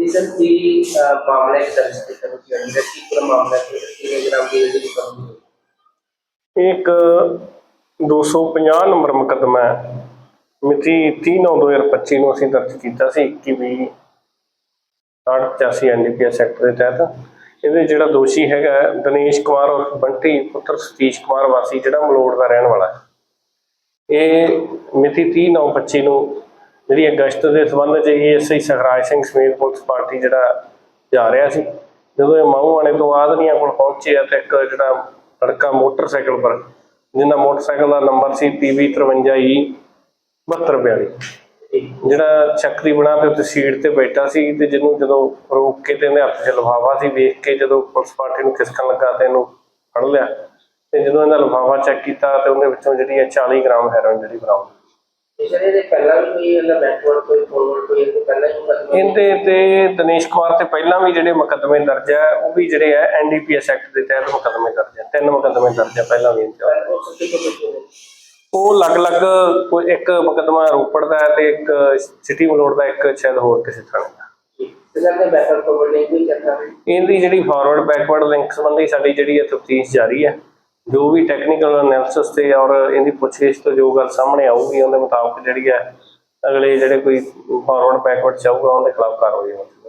Recently ਮਾਮਲਾ ਇੱਕ ਦਰਜ ਕੀਤਾ ਗਿਆ ਹੈ ਕਿ ਪੂਰਾ ਮਾਮਲਾ ਹੈ ਕਿ ਗ੍ਰਾਮ ਦੀ ਜਿਹੜੀ ਰਿਕਵਰੀ ਇੱਕ 250 ਨੰਬਰ ਮੁਕੱਦਮਾ ਮਿਤੀ 30/9/2025 ਨੂੰ ਅਸੀਂ ਦਰਜ ਕੀਤਾ ਸੀ 21 85 ਐਨਡੀਪੀਐਸ ਐਕਟ ਦੇ ਤਹਿਤ ਇਹਦੇ ਜਿਹੜਾ ਦੋਸ਼ੀ ਹੈਗਾ ਦਨੇਸ਼ ਕੁਮਾਰ ਔਰ ਬੰਟੀ ਪੁੱਤਰ ਸਤੀਸ਼ ਕੁਮਾਰ ਵਾਸੀ ਜਿਹੜਾ ਮਲੋੜ ਦਾ ਰਹਿਣ ਵਾਲਾ ਹੈ ਇਹ ਮਿਤੀ 30/9/25 ਨੂੰ ਜਿਹੜੀ ਅਗਸਤ ਦੇ ਸੰਬੰਧ 'ਚ ਏਐਸਆਈ ਸਖਰਾਜ ਸਿੰਘ ਸਮੇਤ ਪੁਲਿਸ ਪਾਰਟੀ ਜਿਹੜਾ ਜਾ ਰਿਹਾ ਸੀ, ਜਦੋਂ ਇਹ ਮਾਹੂ ਆਣੇ ਤੋਂ ਆਦਨੀਆਂ ਕੋਲ ਪਹੁੰਚੇ ਆ ਤੇ ਇੱਕ ਜਿਹੜਾ ਲੜਕਾ ਮੋਟਰਸਾਈਕਲ ਪਰ, ਜਿਹਦਾ ਮੋਟਰਸਾਈਕਲ ਦਾ ਨੰਬਰ ਸੀ PV 53E 7242 ਜਿਹੜਾ ਚੱਕਰੀ ਬਣਾ ਤੇ ਉੱਤੇ ਸੀਟ ਤੇ ਬੈਠਾ ਸੀ ਤੇ ਜਿਹਨੂੰ ਜਦੋਂ ਰੋਕ ਕੇ ਤੇ ਇਹਦੇ ਹੱਥ 'ਚ ਲਿਫਾਫਾ ਸੀ, ਵੇਖ ਕੇ ਜਦੋਂ ਪੁਲਿਸ ਪਾਰਟੀ ਨੂੰ ਖਿਸਕਣ ਲੱਗਾ ਤੇ ਇਹਨੂੰ ਫੜ ਲਿਆ ਤੇ ਜਦੋਂ ਇਹਦਾ ਲਿਫਾਫਾ ਚੈੱਕ ਕੀਤਾ ਤੇ ਉਹਦੇ ਵਿੱਚੋਂ ਜਿਹੜੀ ਹੈ 40 ਗ੍ਰਾਮ ਹੈਰੋਇਨ ਜਿਹੜੀ ਬਰਾਮਦ ਇਹਦਾ ਤੇ ਦਿਨੇਸ਼ ਕੁਮਾਰ ਤੇ ਪਹਿਲਾਂ ਵੀ ਜਿਹੜੇ ਮੁਕੱਦਮੇ ਦਰਜ ਹੈ ਉਹ ਵੀ ਜਿਹੜੇ ਹੈ ਐਨਡੀਪੀਐਸ ਐਕਟ ਦੇ ਤਹਿਤ ਮੁਕੱਦਮੇ ਦਰਜ ਹੈ ਤਿੰਨ ਮੁਕੱਦਮੇ ਦਰਜ ਹੈ ਪਹਿਲਾਂ ਵੀ। ਉਹ ਅਲੱਗ-ਅਲੱਗ ਕੋਈ ਇੱਕ ਮੁਕੱਦਮਾ ਰੋਪੜ ਦਾ ਹੈ ਤੇ ਇੱਕ ਸਿਟੀ ਮਲੋੜ ਦਾ ਇੱਕ ਸ਼ਾਇਦ ਹੋਰ ਕਿਸੇ ਥਾਣੇ ਦਾ। ਇਹਦੀ ਜਿਹੜੀ ਫਾਰਵਰਡ ਬੈਕਵਰਡ ਲਿੰਕ ਸੰਬੰਧੀ ਸਾਡੀ ਜਿਹੜੀ ਤਫਤੀਸ਼ ਜਾਰੀ ਹੈ ਜੋ ਵੀ ਟੈਕਨੀਕਲ ਐਨਾਲਿਸਿਸ ਤੇ ਔਰ ਇਹਦੀ ਪੁੱਛਗਿੱਛ ਤੋਂ ਜੋ ਗੱਲ ਸਾਹਮਣੇ ਆਊਗੀ, ਉਹਦੇ ਮੁਤਾਬਕ ਜਿਹੜੀ ਹੈ ਅਗਲੇ ਜਿਹੜੇ ਕੋਈ ਫਾਰਵਰਡ ਬੈਕਵਰਡ ਚਾਹੂਗਾ ਉਹਦੇ ਖਿਲਾਫ ਕਾਰਵਾਈ ਹੋਵੇਗੀ